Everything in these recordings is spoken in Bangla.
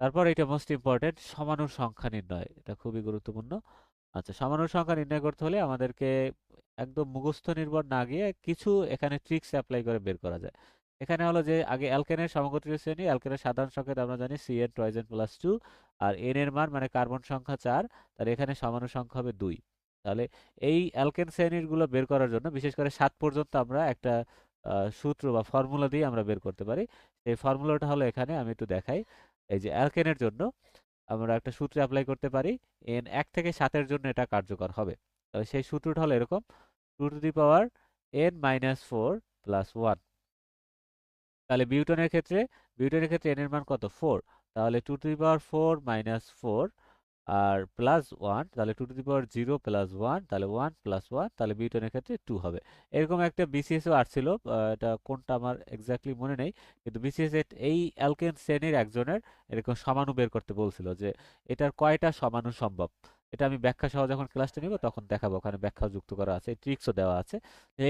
তারপর এটা মোস্ট ইম্পর্টেন্ট সমাণু সংখ্যা নির্ণয়। এটা খুবই গুরুত্বপূর্ণ। আচ্ছা সমাণু সংখ্যা নির্ণয় করতে হলে আমাদেরকে একদম মুখস্থ নির্ভর না গিয়ে কিছু এখানে ট্রিক্স অ্যাপ্লাই করে বের করা যায়। এখানে হলো যে, আগে অ্যালকেনের সমগোত্রীয় শ্রেণি অ্যালকেনের সাধারণ সংকেত আমরা জানি সি এন টয়জেন প্লাস টু আর এন এর মান মানে কার্বন সংখ্যা চার তাহলে এখানে সমানু সংখ্যা হবে দুই। তাহলে এই অ্যালকেন শ্রেণীরগুলো বের করার জন্য বিশেষ করে সাত পর্যন্ত আমরা একটা সূত্র বা ফর্মুলা দিয়ে আমরা বের করতে পারি। সেই ফর্মুলাটা হলো এখানে, আমি একটু দেখাই। এই যে অ্যালকেনের জন্য আমরা একটা সূত্রে অ্যাপ্লাই করতে পারি এন এক থেকে সাতের জন্য এটা কার্যকর হবে। তবে সেই সূত্রটা হলো এরকম, two to the power n minus four plus one তাহলে বিউটনের ক্ষেত্রে বিউটনের ক্ষেত্রে এন এর মান কত? ফোর তাহলে two to the power four minus four R plus one তাহলে two to the power zero plus one তাহলে ওয়ান প্লাস ওয়ান তাহলে বিউটনের ক্ষেত্রে টু হবে। এরকম একটা বিসিএসও আসছিল এটা কোনটা আমার এক্স্যাক্টলি মনে নেই, কিন্তু বিসিএস এই অ্যালকেন শ্রেণির একজনের এরকম সমানু বের করতে বলছিল যে, এটার কয়টা সমানু সম্ভব এটা আমি ব্যাখ্যা সহ যখন ক্লাসটা নিব, তখন দেখাবো। ওখানে ব্যাখ্যা যুক্ত করা আছে ট্রিক্সও দেওয়া আছে।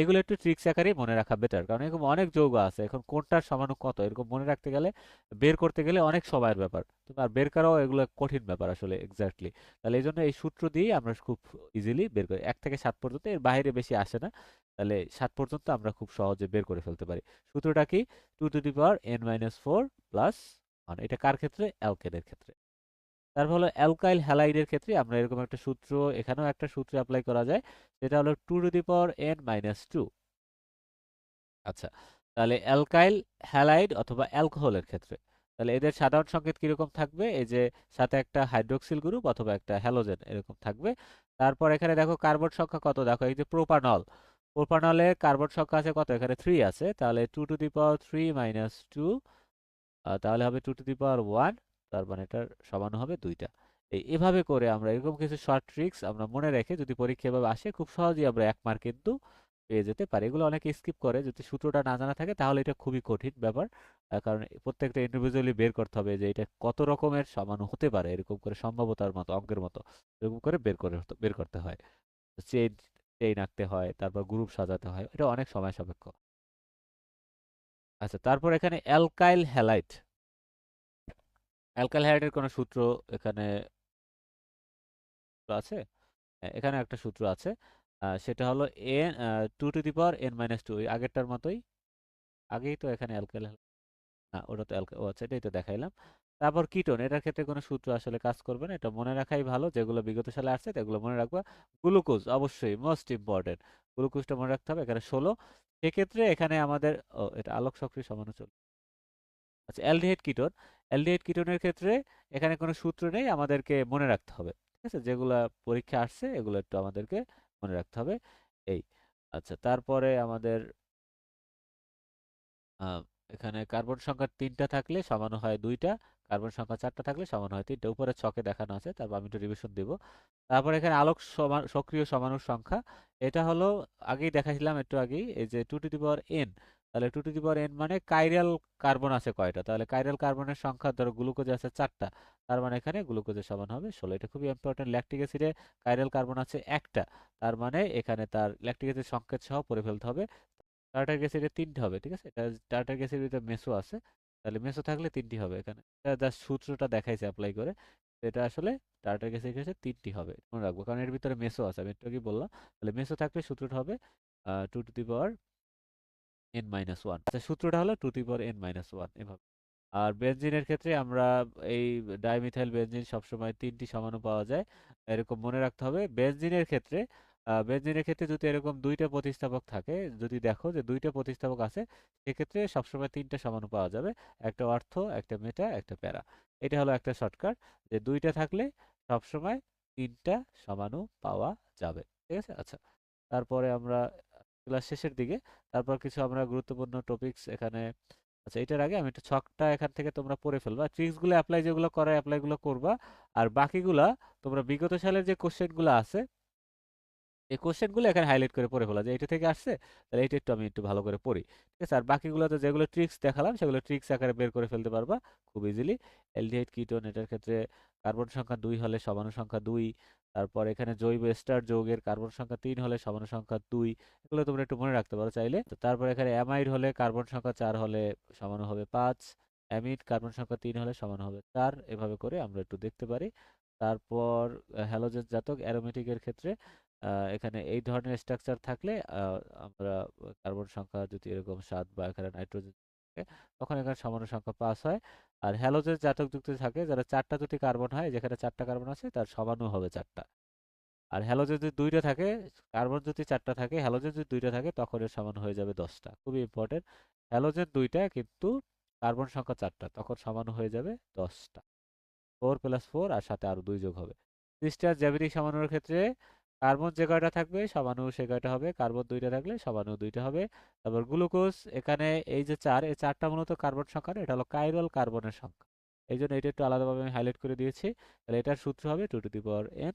এগুলো একটু ট্রিক্স আকারেই মনে রাখা বেটার কারণ এরকম অনেক যৌগ আছে। এখন কোনটার সমানু কত? এরকম মনে রাখতে গেলে, বের করতে গেলে অনেক সময়ের ব্যাপার। আর বের করাও এগুলো কঠিন ব্যাপার আসলে এক্স্যাক্টলি তাহলে এই জন্য এই সূত্র দিয়েই আমরা খুব ইজিলি বের করি। এক থেকে সাত পর্যন্ত, এর বাইরে বেশি আসে না। তাহলে সাত পর্যন্ত আমরা খুব সহজে বের করে ফেলতে পারি। সূত্রটা কি? Two to the power n minus four plus এটা কার ক্ষেত্রে? অ্যালকেনের ক্ষেত্রে। তারপর হলো অ্যালকাইল হ্যালাইডের ক্ষেত্রে আমরা এরকম একটা সূত্র, এখানেও একটা সূত্র অ্যাপ্লাই করা যায়, সেটা হলো two to the power n minus two আচ্ছা তাহলে অ্যালকাইল হ্যালাইড অথবা অ্যালকোহলের ক্ষেত্রে, তাহলে এদের সাধারণ সংকেত কীরকম থাকবে? এই যে সাথে একটা হাইড্রোক্সিল গ্রুপ অথবা একটা হ্যালোজেন এরকম থাকবে। তারপর এখানে দেখো কার্বন সংখ্যা কত? দেখো এই যে প্রোপানল প্রোপানলে কার্বন সংখ্যা আছে কত? এখানে থ্রি আছে, তাহলে two to the power three minus two তাহলে হবে two to the power one তার মানে এটার সমান হবে দুইটা। এই এভাবে করে আমরা এরকম কিছু শর্ট ট্রিক্স আমরা মনে রেখে যদি পরীক্ষা এভাবে আসে, খুব সহজেই আমরা এক মার্ক কিন্তু পেয়ে যেতে পারি। এগুলো অনেকে স্কিপ করে। যদি সূত্রটা না জানা থাকে, তাহলে এটা খুবই কঠিন ব্যাপার। কারণ প্রত্যেকটা ইন্ডিভিজুয়ালি বের করতে হবে যে এটা কত রকমের সমান হতে পারে। এরকম করে সম্ভবতার মতো, অঙ্কের মতো, এরকম করে বের করে বের করতে হয়। চেইন চেইন আঁকতে হয়, তারপর গ্রুপ সাজাতে হয়। এটা অনেক সময় সাপেক্ষ। আচ্ছা তারপর এখানে অ্যালকাইল হ্যালাইট অ্যালকাইল হ্যালাইডের কোনো সূত্র এখানে আছে? এখানে একটা সূত্র আছে। সেটা হলো n two to the power n minus two আগেরটার মতোই। আগেই তো এখানে অ্যালকাইল না, ওটা তো অ্যালকা ও আচ্ছা এটাই তো দেখাইলাম। তারপর কিটোন, এটার ক্ষেত্রে কোনো সূত্র আসলে কাজ করবে না, এটা মনে রাখাই ভালো। যেগুলো বিগত সালে আসছে, সেগুলো মনে রাখবা। গ্লুকোজ, অবশ্যই মোস্ট ইম্পর্টেন্ট গ্লুকোজটা মনে রাখতে হবে এখানে ষোলো। সেক্ষেত্রে এখানে আমাদের ও, এটা আলোক সক্রিয় সমানুচল আচ্ছা অ্যালডিহাইড কিটোন। অ্যালডিহাইড কিটোনের ক্ষেত্রে এখানে কোনো সূত্র নেই, আমাদেরকে মনে রাখতে হবে, ঠিক আছে? যেগুলো পরীক্ষা আসছে, এগুলো একটু আমাদেরকে মনে রাখতে হবে। এই আচ্ছা তারপরে আমাদের এখানে কার্বন সংখ্যা তিনটা থাকলে সমান হয় দুইটা, কার্বন সংখ্যা চারটা থাকলে সমান হয় তিনটা, উপরে ছকে দেখানো আছে, তারপর আমি একটু রিভিশন দিব। তারপর এখানে আলোক সমান সক্রিয় সমানুর সংখ্যা, এটা হলো আগেই দেখাছিলাম একটু আগেই, এই যে two to the power n তাহলে two to the power n মানে কাইরাল কার্বন আছে কয়টা? তাহলে কাইরাল কার্বনের সংখ্যা ধরো গ্লুকোজ আছে চারটা, তার মানে এখানে গ্লুকোজের সমান হবে ষোলো। এটা খুবই ইম্পর্টেন্ট ল্যাকটিক অ্যাসিডে কাইরাল কার্বন আছে একটা, তার মানে এখানে তার ল্যাকটিক অ্যাসিড সংকেত সহ পড়ে ফেলতে হবে। টার্টারিক অ্যাসিডের তিনটে হবে, ঠিক আছে? এটা টার্টারিক অ্যাসিডের ভিতরে মেসো আছে, তাহলে মেসো থাকলে তিনটি হবে এখানে। এটা জাস্ট সূত্রটা দেখাইছে অ্যাপ্লাই করে, এটা আসলে টার্টারিক অ্যাসিড ক্ষেত্রে তিনটি হবে, মনে রাখব। কারণ এর ভিতরে মেসো আছে, আমি একটু আগে বললাম। তাহলে মেসো থাকলে সূত্রটা হবে two to the power n minus one আচ্ছা সূত্রটা হলো two to power n minus one এভাবে। আর বেনজিনের ক্ষেত্রে আমরা এই ডাইমিথাইল বেনজিন সবসময় তিনটি সমানু পাওয়া যায়, এরকম মনে রাখতে হবে। বেনজিনের ক্ষেত্রে বেনজিনের ক্ষেত্রে যদি এরকম দুইটা প্রতিস্থাপক থাকে, যদি দেখো যে দুইটা প্রতিস্থাপক আছে, সেক্ষেত্রে সবসময় তিনটা সমাণু পাওয়া যাবে। একটা অর্থ, একটা মেটা একটা প্যারা এটা হলো একটা শর্টকাট যে দুইটা থাকলে সবসময় তিনটা সমাণু পাওয়া যাবে। ঠিক আছে? আচ্ছা তারপরে আমরা ক্লাস শেষের দিকে। তারপর কিছু আমরা গুরুত্বপূর্ণ টপিকস এখানে আচ্ছা এটার আগে আমি একটু ছকটা এখান থেকে তোমরা পড়ে ফেলবা। ট্রিক্সগুলো অ্যাপ্লাই যেগুলো করা অ্যাপ্লাইগুলো করবা। আর বাকিগুলা তোমরা বিগত সালের যে কোশ্চেনগুলো আছে এই কোশ্চেনগুলো এখানে হাইলাইট করে পড়ে ফেলা যে এটা থেকে আসছে, তাহলে এটা একটু আমি একটু ভালো করে পড়ি। ঠিক আছে? আর বাকিগুলোতে যেগুলো ট্রিক্স দেখালাম, সেগুলো ট্রিক্স আকারে বের করে ফেলতে পারবা খুব ইজিলি এলডিহাইড কিটোন এটার ক্ষেত্রে কার্বন সংখ্যা দুই হলে সমাণু সংখ্যা দুই। তারপর এখানে জৈব স্টার যৌগের কার্বন সংখ্যা তিন হলে সমাণু সংখ্যা দুই। এগুলো তোমরা একটু মনে রাখতে পারো চাইলে। তারপর এখানে অ্যামাইড হলে কার্বন সংখ্যা চার হলে সমাণু হবে পাঁচ। অ্যামিন কার্বন সংখ্যা তিন হলে সমান হবে চার। এভাবে করে আমরা একটু দেখতে পারি। তারপর হ্যালোজেন জাতক অ্যারোমেটিকের ক্ষেত্রে এখানে এই ধরনের স্ট্রাকচার থাকলে আমরা কার্বন সংখ্যা যদি এরকম সাত বা এখানে নাইট্রোজেন থাকে, তখন এখানে সমান সংখ্যা পাস হয়। আর হ্যালোজেন জাতক যুক্ত থাকে, যারা চারটা যদি কার্বন হয়, যেখানে চারটা কার্বন আছে, তার সমানও হবে চারটা। আর হ্যালোজেন যদি দুইটা থাকে কার্বন যদি চারটা থাকে হ্যালোজেন যদি দুইটা থাকে, তখন এর সমান হয়ে যাবে দশটা। খুবই ইম্পর্টেন্ট হ্যালোজেন দুইটা কিন্তু কার্বন সংখ্যা চারটা, তখন সমান হয়ে যাবে দশটা। ফোর প্লাস ফোর আর সাথে আরও দুই যোগ হবে। ক্রিস্টাল জ্যামিতিক সমানুর ক্ষেত্রে কার্বন যে কয়টা থাকবে? সমাণু সে কয়টা হবে? কার্বন দুইটা থাকলে সমাণু দুইটা হবে। তারপর গ্লুকোজ, এখানে এই যে চার, এই চারটা মূলত কার্বন সংখ্যা এটা হলো কাইরল কার্বনের সংখ্যা। এই জন্য এটা একটু আলাদাভাবে আমি হাইলাইট করে দিয়েছি। তাহলে এটার সূত্র হবে two to the power n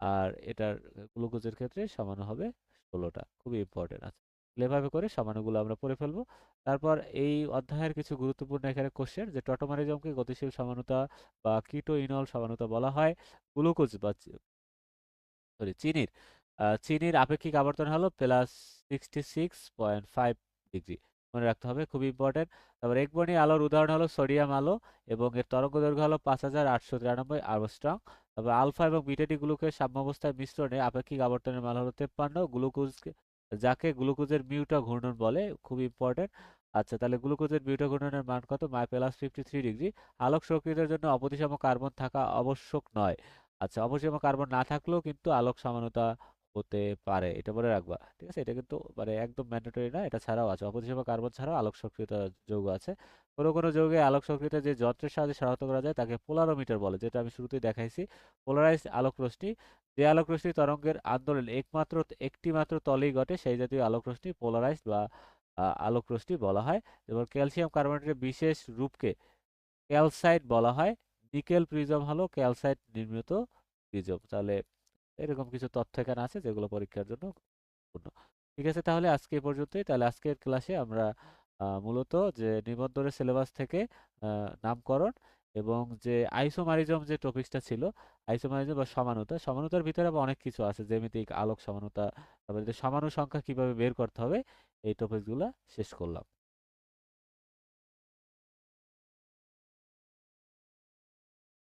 আর এটার গ্লুকোজের ক্ষেত্রে সমাণু হবে ষোলোটা। খুবই ইম্পর্টেন্ট আছে। এভাবে করে সমাণুগুলো আমরা পড়ে ফেলব। তারপর এই অধ্যায়ের কিছু গুরুত্বপূর্ণ এখানে কোশ্চেন যে টটোমারিজমকে গতিশীল সমানুতা বা কিটো ইনল সমানুতা বলা হয়। গ্লুকোজ বা সরি, চিনির। চিনির আপেক্ষিক আবর্তন হলো plus sixty six point five degree. মনে রাখতে হবে, খুবই ইম্পর্টেন্ট তারপর একবর্ণী আলোর উদাহরণ হলো সোডিয়াম আলো এবং এর তরঙ্গ দৈর্ঘ্য হলো পাঁচ হাজার আটশো তিরানব্বই আর্মস্ট্রং তারপর আলফা এবং বিটা গ্লুকোজ সাম্যাবস্থায় মিশ্রণে আপেক্ষিক আবর্তনের মান হলো তেপ্পান্ন। গ্লুকোজ যাকে গ্লুকোজের মিউটা ঘূর্ণন বলে খুবই ইম্পর্টেন্ট আচ্ছা তাহলে গ্লুকোজের মিউটা ঘূর্ণনের মান কত? মাই প্লাস ফিফটি থ্রি ডিগ্রি আলোক সক্রিয়তার জন্য অপতিসম কার্বন থাকা আবশ্যক নয়। আচ্ছা অপরিসীম কার্বন না থাকলেও কিন্তু আলোক সমানুতা হতে পারে, এটা মনে রাখবা। ঠিক আছে? এটা কিন্তু মানে একদম ম্যান্ডেটরি না, এটা ছাড়াও আছে। অপরিসীম কার্বন ছাড়াও আলোক সক্রিয়তা যৌগ আছে। কোনো কোনো যৌগে আলোক সক্রিয়তা যে যন্ত্রের সাহায্যে শনাক্ত করা যায় তাকে পোলারোমিটার বলে, যেটা আমি শুরুতেই দেখাইছি। পোলারাইজড আলোক রশ্মি, যে আলোক রশ্মি তরঙ্গের আন্দোলন একমাত্র, একটি মাত্র তলেই ঘটে, সেই জাতীয় আলোক রশ্মি পোলারাইজড বা আলোক রশ্মি বলা হয়। এবং ক্যালসিয়াম কার্বনেটের বিশেষ রূপকে ক্যালসাইট বলা হয়। নিকেল প্রিজম হলো ক্যালসাইট নির্মিত প্রিজম তাহলে এরকম কিছু তথ্য এখানে আছে যেগুলো পরীক্ষার জন্য ঠিক আছে, তাহলে আজকে পর্যন্তই। তাহলে আজকের ক্লাসে আমরা মূলত যে নিবন্ধনের সিলেবাস থেকে নামকরণ এবং যে আইসোমারিজম যে টপিকসটা ছিল আইসোমারিজম বা সমানতা, সমানতার ভিতরে আবার অনেক কিছু আছে। জ্যামিতিক, আলোক সমানতা, তারপরে যে সমাণু সংখ্যা কীভাবে বের করতে হবে, এই টপিকগুলো শেষ করলাম।